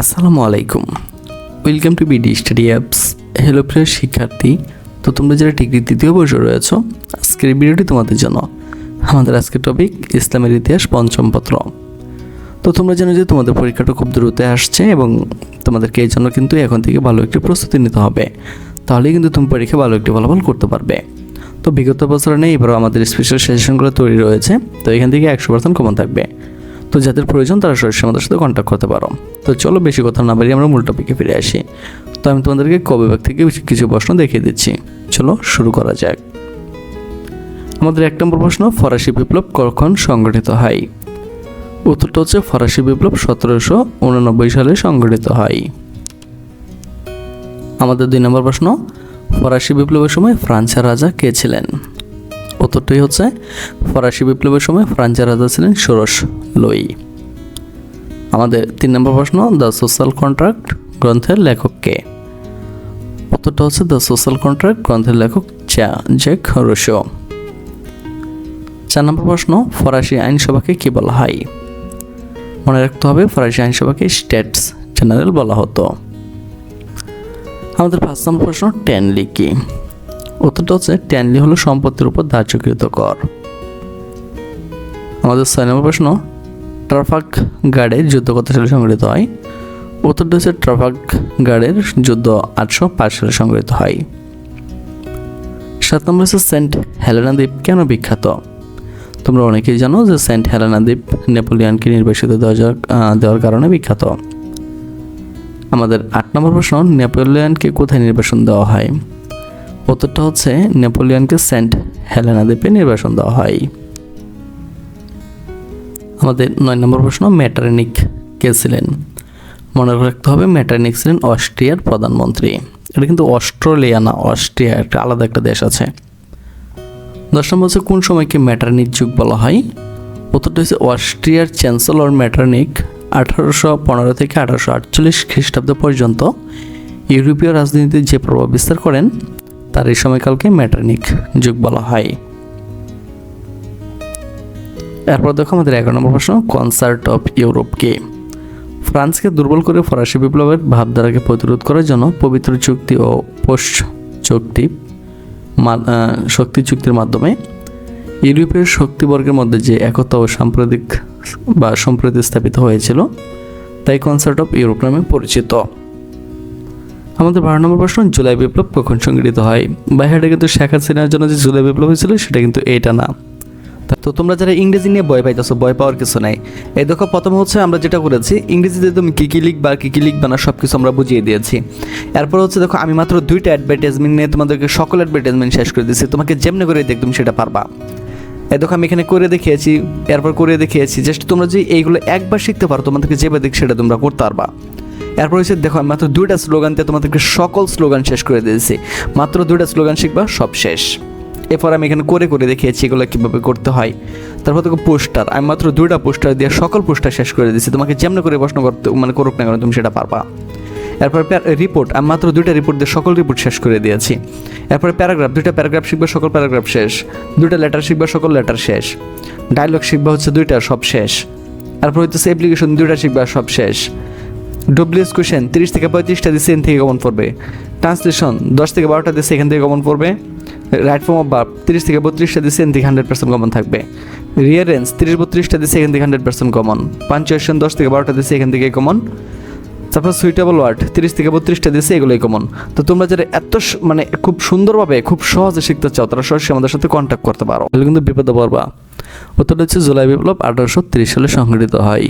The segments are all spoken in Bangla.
আসসালামু আলাইকুম। Welcome to BD study apps hello প্রিয় শিক্ষার্থী, তো তোমরা যারা ডিগ্রি তৃতীয় বর্ষে রয়েছো, আজকের ভিডিওটি তোমাদের জন্য। আমাদের আজকের টপিক ইসলামের ইতিহাস পঞ্চম পত্র। তো তোমরা জানো যে তোমাদের পরীক্ষাটা খুব দ্রুত আসছে এবং তোমাদেরকে এই জন্য কিন্তু এখন থেকে ভালো একটি প্রস্তুতি নিতে হবে। তাহলেই কিন্তু তুমি পরীক্ষা ভালো একটি ফলাফল করতে পারবে। তো বিগত বছর নেই, এবারও আমাদের স্পেশাল সেশনগুলো তৈরি রয়েছে। তো এখান থেকে একশো পার্সেন্ট কমন থাকবে। তো যাদের প্রয়োজন তারা সরাসরি আমাদের সাথে কন্ট্যাক্ট করতে পারো। তো চলো বেশি কথা না বাড়িয়ে আমরা মূল টপিকে ফিরে আসি। তো আমি তোমাদেরকে কবে বিভাগ থেকে কিছু প্রশ্ন দেখিয়ে দিচ্ছি। চলো শুরু করা যাক। আমাদের এক নম্বর প্রশ্ন, ফরাসি বিপ্লব কখন সংগঠিত হয়? উত্তরটা হচ্ছে ফরাসি বিপ্লব সতেরোশো উননব্বই সালে সংগঠিত হয়। আমাদের দুই নম্বর প্রশ্ন, ফরাসি বিপ্লবের সময় ফ্রান্সের রাজা কে ছিলেন? উত্তরটাই হচ্ছে, ফরাসি বিপ্লবের সময় ফ্রান্সের রাজা ছিলেন ষোড়শ লই। আমাদের তিন নম্বর প্রশ্ন, দ্য সোশ্যাল কন্ট্রাক্ট গ্রন্থের লেখক কে? উত্তরটা হচ্ছে, দ্য সোশ্যাল কন্ট্রাক্ট গ্রন্থের লেখক চা, জেক রুশো। চার নম্বর প্রশ্ন, ফরাসি আইনসভাকে কি বলা হয়? মনে রাখতে হবে, ফরাসি আইনসভাকে স্টেটস জেনারেল বলা হতো। আমাদের পাঁচ নম্বর প্রশ্ন ট্যানলি কি উত্তরটা হচ্ছে ট্যানলি হলো সম্পত্তির উপর ধার্যকৃত কর। আমাদের ছয় নম্বর প্রশ্ন, ট্রাফাক গার্ডের যুদ্ধ কত সালে সংগঠিত হয়? উত্তরটা হচ্ছে ট্রাফাক গার্ডের যুদ্ধ আটশো পাঁচ সালে সংগঠিত হয়। সাত নম্বর হচ্ছে সেন্ট হেলেনা দ্বীপ কেন বিখ্যাত? তোমরা অনেকেই জানো যে সেন্ট হেলেনা দ্বীপ নেপোলিয়ানকে নির্বাসিত দেওয়ার কারণে বিখ্যাত। আমাদের আট নম্বর প্রশ্ন, নেপোলিয়ানকে কোথায় নির্বাসন দেওয়া হয়? উত্তরটা হচ্ছে নেপোলিয়নকে সেন্ট হেলেনা দ্বীপে নির্বাসন দেওয়া হয়। আমাদের নয় নম্বর প্রশ্ন, ম্যাটারনিক কে ছিলেন? মনে রাখতে হবে ম্যাটারনিক ছিলেন অস্ট্রিয়ার প্রধানমন্ত্রী। এটা কিন্তু অস্ট্রেলিয়া না, অস্ট্রিয়া একটা আলাদা একটা দেশ আছে। দশ নম্বর হচ্ছে, কোন সময়কে ম্যাটারনিক যুগ বলা হয়? উত্তরটা হচ্ছে অস্ট্রিয়ার চ্যান্সেলর ম্যাটারনিক আঠারোশো পনেরো থেকে আঠারোশো আটচল্লিশ খ্রিস্টাব্দ পর্যন্ত ইউরোপীয় রাজনীতিতে যে প্রভাব বিস্তার করেন তার এই সময়কালকে ম্যাটারনিক যুগ বলা হয়। এরপর দেখো আমাদের এগারো নম্বর প্রশ্ন, কনসার্ট অফ ইউরোপকে। ফ্রান্সকে দুর্বল করে ফরাসি বিপ্লবের ভাবধারাকে প্রতিরোধ করার জন্য পবিত্র চুক্তি ও পোস্ট চুক্তি শক্তি চুক্তির মাধ্যমে ইউরোপের শক্তিবর্গের মধ্যে যে একতা ও সাম্প্রতিক বা সম্প্রতি স্থাপিত হয়েছিল, তাই কনসার্ট অফ ইউরোপ নামে পরিচিত। আমাদের বারো নম্বর প্রশ্ন, জুলাই বিপ্লব কখন সংগঠিত হয়? বা কিন্তু শেখ হাসিনার জন্য যে জুলাই বিপ্লব হয়েছিল, সেটা কিন্তু এটা না। তো তোমরা যারা ইংরেজি নিয়ে ভয় পাইতেছো, ভয় পাওয়ার কিছু নাই। এই দেখো, প্রথম হচ্ছে আমরা যেটা করেছি, ইংরেজিতে তুমি কী কী লিখবা, কী কী লিখবা না সব কিছু আমরা বুঝিয়ে দিয়েছি। এরপর হচ্ছে দেখো, আমি মাত্র দুইটা অ্যাডভার্টাইজমেন্ট নিয়ে তোমাদেরকে সকল অ্যাডভার্টাইজমেন্ট শেষ করে দিয়েছি, তোমাকে যেমনি করে দেখ তুমি সেটা পারবা। এই দেখো, আমি এখানে করে দেখিয়েছি, এরপর করে দেখিয়েছি জাস্ট তোমরা যে এইগুলো একবার শিখতে পারো, তোমাদেরকে যেভাবে দেখ সেটা তোমরা করতে পারবা। এরপর হচ্ছে, দেখো, আমি মাত্র দুইটা স্লোগান দিয়ে তোমাদেরকে সকল স্লোগান শেষ করে দিয়েছি। মাত্র দুইটা স্লোগান শিখবা, সব শেষ। এরপর আমি এখানে করে করে দেখিয়েছি এগুলো কীভাবে করতে হয়। তারপর দেখো, পোস্টার। আমি মাত্র দুইটা পোস্টার দিয়ে সকল পোস্টার শেষ করে দিয়েছি। তোমাকে যেমন করে প্রশ্ন করতে মানে করুক না কেন, তুমি সেটা পারবা। এরপর রিপোর্ট আমি মাত্র দুইটা রিপোর্ট দিয়ে সকল রিপোর্ট শেষ করে দিয়েছি। এরপরে প্যারাগ্রাফ দুইটা প্যারাগ্রাফ শিখবে, সকল প্যারাগ্রাফ শেষ। দুইটা লেটার শিখবে, সকল লেটার শেষ। ডায়লগ শিখবা হচ্ছে দুইটা, সব শেষ। তারপর হচ্ছে অ্যাপ্লিকেশন দুইটা শিখবা, সব শেষ। ডব্লিউএস কোশ্চেন তিরিশ থেকে পঁয়ত্রিশটা দিচ্ছে এখান থেকে কমন পড়বে ট্রান্সলেশন দশ থেকে বারোটা দিচ্ছে এখান থেকে কমন পড়বে রাইট ফর্ম অফ বার্ব তিরিশ থেকে বত্রিশটা দিচ্ছে এখান থেকে হান্ড্রেড পার্সেন্ট কমন থাকবে। রিয়ারেন্স তিরিশ বত্রিশটা দিচ্ছে এখান থেকে হান্ড্রেড পার্সেন্ট কমন পাঞ্চুয়েশন দশ থেকে বারোটা দিচ্ছে এখান থেকে কমন তারপর সুইটেবল ওয়ার্ড তিরিশ থেকে বত্রিশটা দিচ্ছে এগুলোই কমন তো তোমরা যারা এত মানে খুব সুন্দরভাবে, খুব সহজে শিখতে চাও, তারা সরাসরি আমাদের সাথে কন্ট্যাক্ট করতে পারো। তাহলে কিন্তু বিপদে পড়বা। উত্তরটা হচ্ছে জুলাই বিপ্লব আঠারোশো তিরিশ সালে সংঘটিত হয়।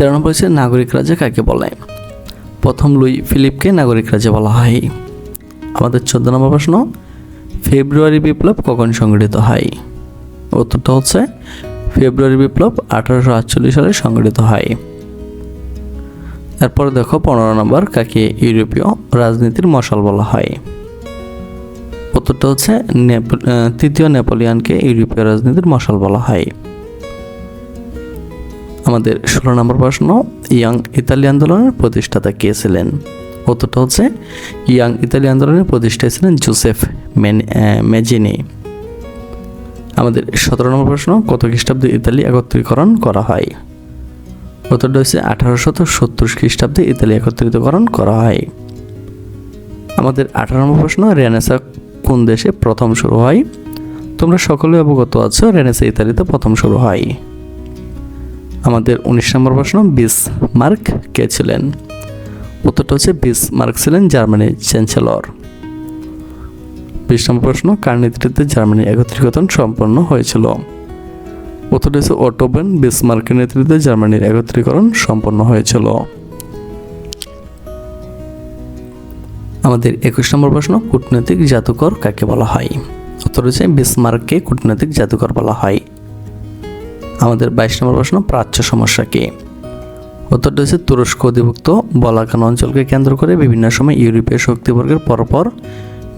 তেরো নম্বর হচ্ছে নাগরিক রাজা কাকে বলে? প্রথম লুই ফিলিপকে নাগরিক রাজা বলা হয়। আমাদের চোদ্দ নম্বর প্রশ্ন, ফেব্রুয়ারি বিপ্লব কখন সংগঠিত হয়? উত্তরটা হচ্ছে, ফেব্রুয়ারি বিপ্লব আঠারোশো আটচল্লিশ সালে সংগঠিত হয়। এরপর দেখো পনেরো নম্বর কাকে ইউরোপীয় রাজনীতির মশাল বলা হয়। উত্তরটা হচ্ছে তৃতীয় নেপোলিয়ানকে ইউরোপীয় রাজনীতির মশাল বলা হয়। আমাদের ষোলো নম্বর প্রশ্ন, ইয়াং ইতালি আন্দোলনের প্রতিষ্ঠাতা কে ছিলেন? উত্তরটা হচ্ছে, ইয়াং ইতালি আন্দোলনের প্রতিষ্ঠাতা ছিলেন জোসেফ মেজিনি। আমাদের সতেরো নম্বর প্রশ্ন, কত খ্রিস্টাব্দে ইতালি একত্রীকরণ করা হয়? উত্তরটা হচ্ছে, আঠারোশত সত্তর খ্রিস্টাব্দে ইতালি একত্রিতকরণ করা হয়। আমাদের আঠারো নম্বর প্রশ্ন, রেনেসা কোন দেশে প্রথম শুরু হয়? তোমরা সকলে অবগত আছো, রেনেসা ইতালিতে প্রথম শুরু হয়। আমাদের উনিশ নম্বর প্রশ্ন বিস মার্ক কে ছিলেন? উত্তরটা হচ্ছে বিস মার্ক ছিলেন জার্মানির চ্যান্সেলর। বিশ নম্বর প্রশ্ন, কার নেতৃত্বে জার্মানি একত্রীকরণ সম্পন্ন হয়েছিল? উত্তরটা হচ্ছে অটোবেন বিসমার্কের নেতৃত্বে জার্মানির একত্রীকরণ সম্পন্ন হয়েছিল। আমাদের একুশ নম্বর প্রশ্ন, কূটনৈতিক জাদুকর কাকে বলা হয়? উত্তর হচ্ছে বিসমার্ককে কূটনৈতিক জাদুকর বলা হয়। আমাদের বাইশ নম্বর প্রশ্ন, প্রাচ্য সমস্যা কি? উত্তরটা হচ্ছে তুরস্ক অধিভুক্ত বলাকান অঞ্চলকে কেন্দ্র করে বিভিন্ন সময় ইউরোপীয় শক্তিবর্গের পরপর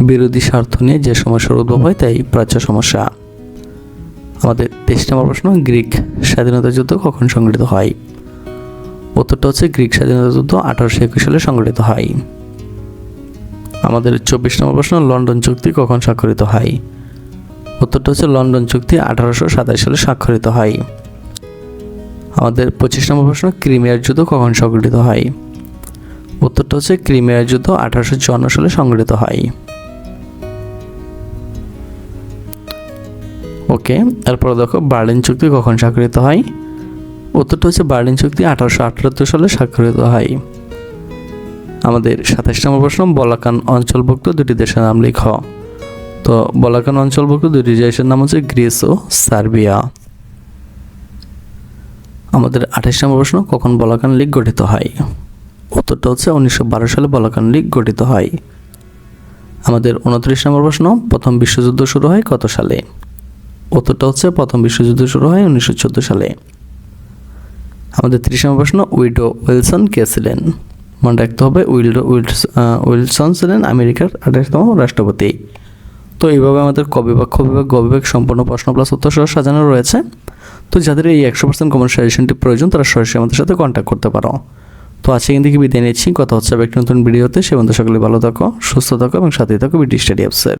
বিরোধী স্বার্থ নিয়ে যে সমস্যার উদ্ভব হয়, তাই প্রাচ্য সমস্যা। আমাদের তেইশ নম্বর প্রশ্ন, গ্রিক স্বাধীনতা যুদ্ধ কখন সংগঠিত হয়? উত্তরটা হচ্ছে গ্রিক স্বাধীনতা যুদ্ধ আঠারোশো একুশ সালে সংগঠিত হয়। আমাদের চব্বিশ নম্বর প্রশ্ন, লন্ডন চুক্তি কখন স্বাক্ষরিত হয়? উত্তরটা হচ্ছে লন্ডন চুক্তি আঠারোশো সাতাশ সালে স্বাক্ষরিত হয়। আমাদের পঁচিশ নম্বর প্রশ্ন, ক্রিমিয়ার যুদ্ধ কখন সংগঠিত হয়? উত্তরটা হচ্ছে ক্রিমিয়ার যুদ্ধ আঠারোশো চুয়ান্ন সালে সংগঠিত হয়। ওকে, এরপর দেখো বার্লিন চুক্তি কখন স্বাক্ষরিত হয়? উত্তরটা হচ্ছে বার্লিন চুক্তি আঠারোশো আটাত্তর সালে স্বাক্ষরিত হয়। আমাদের সাতাশ নম্বর প্রশ্ন, বলাকান অঞ্চলভুক্ত দুটি দেশের নাম লিখ। তো বলাকান অঞ্চলভুক্ত দুটি দেশের নাম হচ্ছে গ্রিস ও সার্বিয়া। আমাদের আঠাশ নম্বর প্রশ্ন, কখন বলাকান লীগ গঠিত হয়? উত্তরটা হচ্ছে উনিশশো বারো সালে বলাকান লীগ গঠিত হয়। আমাদের উনত্রিশ নম্বর প্রশ্ন, প্রথম বিশ্বযুদ্ধ শুরু হয় কত সালে? উত্তরটা হচ্ছে প্রথম বিশ্বযুদ্ধ শুরু হয় উনিশশো চোদ্দ সালে। আমাদের ত্রিশ নম্বর প্রশ্ন, উইডো উইলসন কে ছিলেন? মনে রাখতে হবে, উইলডো উইলস উইলসন ছিলেন আমেরিকার আঠাশতম রাষ্ট্রপতি। তো এইভাবে আমাদের ক বিভাগ গবিভাগ সম্পূর্ণ প্রশ্ন প্লাস উত্তর সহ সাজানো রয়েছে। তো যাদের এই একশো পার্সেন্ট কমন সাজেশনটি প্রয়োজন, তারা সরাসরি আমাদের সাথে কন্ট্যাক্ট করতে পারো। তো আজকে কিন্তু বিদায় নিচ্ছি। কথা হচ্ছে একটি নতুন ভিডিওতে সে বন্ধু সকলে ভালো থাকো, সুস্থ থাকো এবং সাথে থাকো বিটি স্টাডি অ্যাপসের